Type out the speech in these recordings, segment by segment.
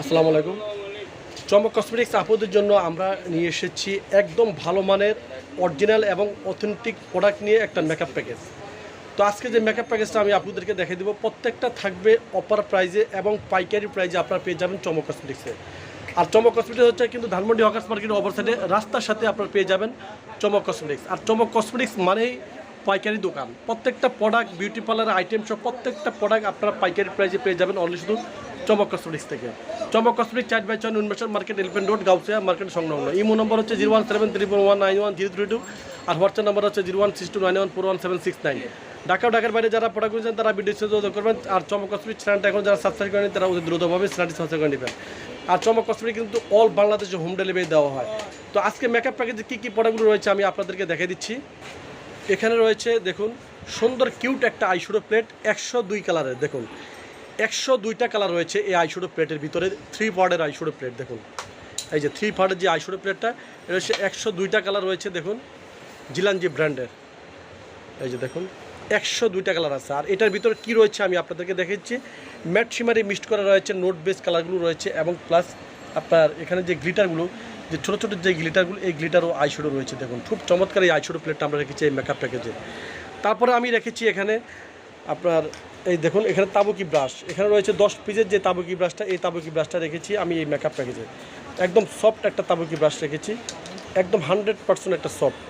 আসসালামু আলাইকুম। চমক কসমেটিক্স আপুদের জন্য আমরা নিয়ে এসেছি একদম ভালো মানের অরিজিনাল এবং অথেন্টিক প্রোডাক্ট নিয়ে একটা মেকআপ প্যাকেজ তো আজকে যে মেকআপ প্যাকেজটা আমি আপনাদেরকে দেখে দেবো, প্রত্যেকটা থাকবে অপার প্রাইজে এবং পাইকারি প্রাইজে আপনারা পেয়ে যাবেন চমক কসমেটিক্সে আর চমক কসমেটিক্স হচ্ছে কিন্তু ধানমন্ডি হকার্স মার্কেটের অপর সাইডে রাস্তার সাথে আপনারা পেয়ে যাবেন চমক কসমেটিক্স আর চমক কসমেটিক্স মানেই পাইকারি দোকান। প্রত্যেকটা প্রোডাক্ট বিউটি পার্লার আইটেম সব প্রত্যেকটা প্রোডাক্ট আপনারা পাইকারি প্রাইজে পেয়ে যাবেন। অনলি শুধু চমক কসমেটিক্স থেকে। চমক কসমেটিক চার বাই ছয় investor market elephant road, Gausia, market সংলগ্ন। ইমো নম্বর হচ্ছে zero one seven three four one nine one zero three two আর হোয়াটসঅ্যাপ নম্বর হচ্ছে zero one six two nine one four one seven six nine. Dhaka ঢাকার বাইরে যারা product করেছেন, তারা video যোগাযোগ করবেন। আর চমক কসমেটিক চ্যানেলটা এখন যারা সাবস্ক্রাইব করেন তারা অতি দ্রুতভাবে চ্যানেলটি সাবস্ক্রাইব করে নেবেন। আর চমক কসমেটিক কিন্তু অল বাংলাদেশে হোম ডেলিভারি দেওয়া হয়। তো আজকে মেকআপ প্যাকেজে কী কী প্রোডাক্টগুলো রয়েছে আমি আপনাদেরকে দেখে দিচ্ছি। এখানে রয়েছে, দেখুন, সুন্দর কিউট একটা আইশুডো প্লেট একশো দুই কালারের দেখুন। একশো দুইটা কালার রয়েছে এই আইশুডো প্লেটের ভিতরে থ্রি পার্টের আইশুডো প্লেট দেখুন। এই যে থ্রি পার্টের যে আইশুডো প্লেটটা এটা হচ্ছে একশো দুইটা কালার রয়েছে, দেখুন জিলানজি ব্র্যান্ডের এই যে দেখুন, একশো দুইটা কালার আছে। আর এটার ভিতরে কী রয়েছে আমি আপনাদেরকে দেখেছি ম্যাট শিমারি মিক্সড করা রয়েছে নোট বেস কালারগুলো রয়েছে, এবং প্লাস আপনার এখানে যে গ্লিটারগুলো যে ছোটো ছোটো যে গ্লিটারগুলো এই গ্লিটারও আইশুডো রয়েছে, দেখুন। খুব চমৎকার এই আইশুডো প্লেটটা আমরা রেখেছি এই মেকআপ প্যাকেজে তারপরে আমি রেখেছি এখানে আপনার, এই দেখুন, এখানে তাবুকি ব্রাশ এখানে রয়েছে দশ পিসের যে তাবুকি ব্রাশটা এই তাবুকি ব্রাশটা রেখেছি আমি এই মেকআপ প্যাকেজে একদম সফট একটা তাবুকি ব্রাশ রেখেছি। একদম হান্ড্রেড পার্সেন্ট একটা সফট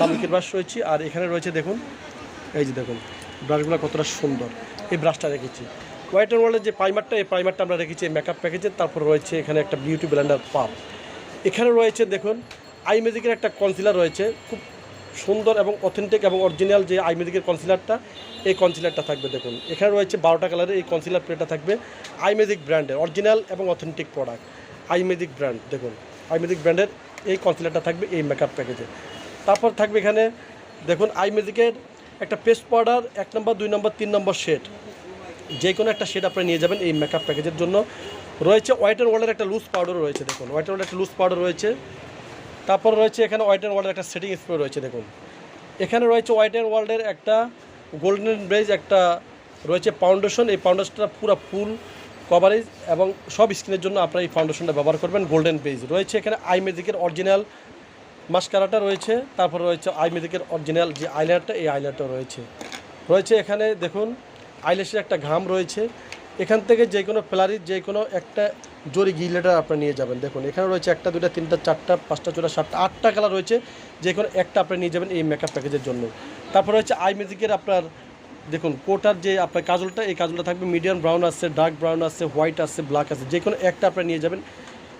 তাবুকি ব্রাশ রয়েছে। আর এখানে রয়েছে, দেখুন, এই যে দেখুন ব্রাশগুলো কতটা সুন্দর। এই ব্রাশটা রেখেছি। হোয়াইট অ্যান্ড ওয়ার্ল্ডের যে প্রাইমারটা এই প্রাইমারটা আমরা রেখেছি এই মেকআপ প্যাকেজে তারপর রয়েছে এখানে একটা বিউটি ব্লেন্ডার পাপ এখানে রয়েছে, দেখুন আই ম্যাজিকের একটা কনসিলার রয়েছে। খুব সুন্দর এবং অথেন্টিক এবং অরিজিনাল যে আই ম্যাজিকের কনসিলারটা এই কনসিলারটা থাকবে দেখুন। এখানে রয়েছে বারোটা কালারের এই কনসিলার প্লেটটা থাকবে। আই ম্যাজিক ব্র্যান্ডের অরিজিনাল এবং authentic product eye magic brand দেখুন। আই ম্যাজিক ব্র্যান্ডের এই কনসিলারটা থাকবে এই মেকআপ প্যাকেজে তারপর থাকবে এখানে, দেখুন আই ম্যাজিকের একটা পেস্ট পাউডার এক নম্বর দুই নম্বর তিন নম্বর শেড যে কোনো একটা শেড আপনি নিয়ে যাবেন এই মেকআপ প্যাকেজের জন্য। রয়েছে হোয়াইট অ্যান্ড ওয়ার্ল্ডের একটা লুজ পাউডার রয়েছে, দেখুন। হোয়াইট অ্যান্ড একটা লুজ পাউডার রয়েছে। তারপর রয়েছে এখানে হোয়াইট অ্যান্ড ওয়ার্ল্ডের একটা সেটিং স্প্রে রয়েছে, দেখুন। এখানে রয়েছে হোয়াইট অ্যান্ড ওয়ার্ল্ডের একটা গোল্ডেন ব্রেজ একটা রয়েছে ফাউন্ডেশন এই ফাউন্ডেশনটা পুরো ফুল কভারেজ এবং সব স্কিনের জন্য আপনারা এই ফাউন্ডেশনটা ব্যবহার করবেন গোল্ডেন বেজ রয়েছে এখানে আই ম্যাজিকের অরিজিনাল মাস্কারাটা রয়েছে, তারপর রয়েছে আই ম্যাজিকের অরিজিনাল যে আইলাইনারটা এই আইলাইনারটা রয়েছে। রয়েছে এখানে, দেখুন আইলেসের একটা ঘাম রয়েছে। এখান থেকে যে কোনো ফ্লারির যে কোনো একটা জরি গিলেটার আপনার নিয়ে যাবেন। দেখুন, এখানে রয়েছে একটা দুটা তিনটা, চারটা, পাঁচটা ছটা সাতটা, আটটা কালার রয়েছে। যে কোনো একটা আপনি নিয়ে যাবেন এই মেকআপ প্যাকেজের জন্য। তারপর রয়েছে আই মিউজিকের আপনার, দেখুন, কোটার যে আপনার কাজলটা, এই কাজলটা থাকবে মিডিয়াম ব্রাউন আছে ডার্ক ব্রাউন আছে হোয়াইট আছে ব্ল্যাক আছে, যে কোনো একটা আপনি নিয়ে যাবেন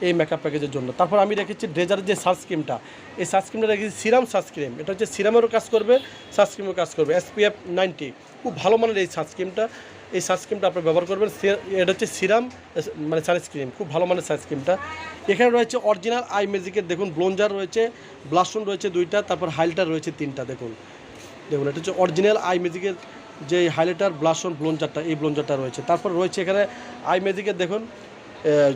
এই মেকআপ প্যাকেজের জন্য। তারপর আমি রেখেছি ড্রেজারের যে সানস্ক্রিমটা এই সানস্ক্রিমটা রেখেছি সিরাম সানস্ক্রিম এটা হচ্ছে সিরামেরও কাজ করবে সানস্ক্রিমেরও কাজ করবে এসপিএফ নাইনটি খুব ভালো মানের এই সানস্ক্রিমটা এই সানস্ক্রিমটা আপনি ব্যবহার করবেন। এটা হচ্ছে সিরাম মানে সানস্ক্রিম খুব ভালো মানের সানস্ক্রিমটা এখানে রয়েছে অরিজিনাল আই ম্যাজিকের দেখুন ব্লোঞ্জার রয়েছে ব্লাশন রয়েছে দুইটা, তারপর হাইলাইটার রয়েছে তিনটা, দেখুন। দেখুন, এটা হচ্ছে অরিজিনাল আই ম্যাজিকের যে হাইলাইটার ব্লাশন ব্লোঞ্জারটা এই ব্লোঞ্জারটা রয়েছে। তারপর রয়েছে এখানে আই ম্যাজিকের দেখুন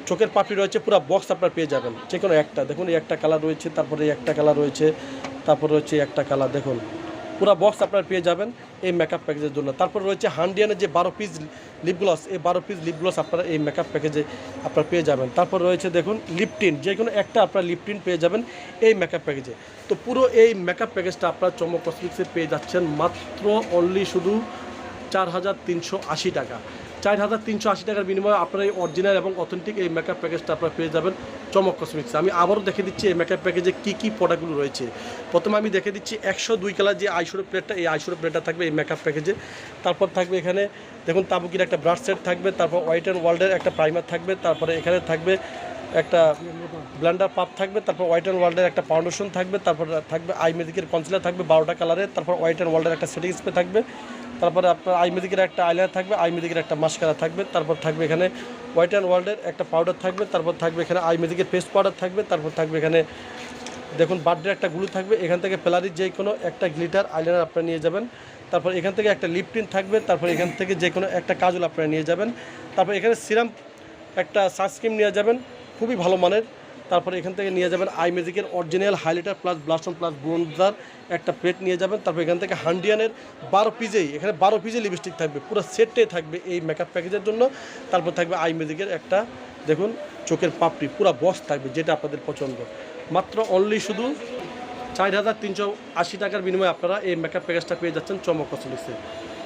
চোখের পাপড়ি রয়েছে, পুরো বক্স আপনার পেয়ে যাবেন। যে কোনো একটা, দেখুন একটা কালার রয়েছে, তারপরে একটা কালার রয়েছে, তারপর রয়েছে একটা কালার দেখুন। পুরো বক্স আপনার পেয়ে যাবেন এই মেকআপ প্যাকেজের জন্য। তারপর রয়েছে হান্ডিয়ানের যে বারো পিস লিপ গ্লস এই বারো পিস লিপ গ্লস আপনারা এই মেকআপ প্যাকেজে আপনারা পেয়ে যাবেন। তারপর রয়েছে দেখুন লিপটিন যে কোনো একটা আপনার লিপটিন পেয়ে যাবেন এই মেকআপ প্যাকেজে তো পুরো এই মেকআপ প্যাকেজটা আপনার চমক কসমিক্সে পেয়ে যাচ্ছেন মাত্র অনলি শুধু চার হাজার তিনশো আশি টাকা। চার হাজার তিনশো আশি টাকার বিনিময়ে আপনার এই অরিজিনাল এবং অথেন্টিক এই মেকআপ প্যাকেজটা আপনারা পেয়ে যাবেন চমক কসমেটিক্সে আমি আবারও দেখে দিচ্ছি এই মেকআপ প্যাকেজে কী কী প্রোডাক্টগুলো রয়েছে। প্রথমে আমি দেখে দিচ্ছি একশো দুই কালার যে আইশুরো প্লেটটা এই আইশুরো প্লেটটা থাকবে এই মেকআপ প্যাকেজে তারপর থাকবে এখানে, দেখুন তাবুকির একটা ব্রাশ সেট থাকবে, তারপর হোয়াইট অ্যান্ড ওয়ার্ল্ডের একটা প্রাইমার থাকবে, তারপরে এখানে থাকবে একটা ব্ল্যান্ডার পাপ থাকবে, তারপর হোয়াইট অ্যান্ড ওয়ার্ল্ডের একটা ফাউন্ডেশন থাকবে, তারপর থাকবে আই মেজিকের কনসিলার থাকবে বারোটা কালারের তারপর হোয়াইট অ্যান্ড ওয়ার্ল্ডের একটা সেটিং স্প্রে থাকবে। তারপরে আপনার আই মেজিকের একটা আইলাইনার থাকবে, আই মেজিকের একটা মাস্কারা থাকবে, তারপর থাকবে এখানে হোয়াইট অ্যান্ড ওয়ার্ল্ডের একটা পাউডার থাকবে, তারপর থাকবে এখানে আই মেজিকের পেস্ট পাউডার থাকবে, তারপর থাকবে এখানে দেখুন বার্থডে একটা গ্লু থাকবে, এখান থেকে ফেলারির যে কোনো একটা গ্লিটার আইলাইনার আপনারা নিয়ে যাবেন, তারপর এখান থেকে একটা লিপটিন থাকবে, তারপর এখান থেকে যে কোনো একটা কাজল আপনারা নিয়ে যাবেন, তারপর এখানে সিরাম একটা সানস্ক্রিন নিয়ে যাবেন, খুবই ভালো মানের। তারপরে এখান থেকে নিয়ে যাবেন আই ম্যাজিকের original highlighter plus blush on plus bronzer একটা প্লেট নিয়ে যাবেন। তারপর এখান থেকে হান্ডিয়ানের বারো পিজেই এখানে বারো পিজে লিপস্টিক থাকবে, পুরো সেটটাই থাকবে এই মেকআপ প্যাকেজের জন্য। তারপর থাকবে আই ম্যাজিকের একটা, দেখুন, চোখের পাপড়ি, পুরা বস থাকবে যেটা আপনাদের পছন্দ। মাত্র অনলি শুধু চার হাজার তিনশো আশি টাকার বিনিময়ে আপনারা এই মেকআপ প্যাকেজটা পেয়ে যাচ্ছেন চমক কসমেটিক্সে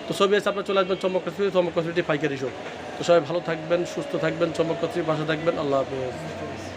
তো সবই আছে আপনারা চলে আসবেন চমক কসমেটিক্স চমক কসমেটিক পাইকারি শপ তো সবাই ভালো থাকবেন, সুস্থ থাকবেন, চমক কসমেটিক ভাষা থাকবেন, আল্লাহ হাফেজ।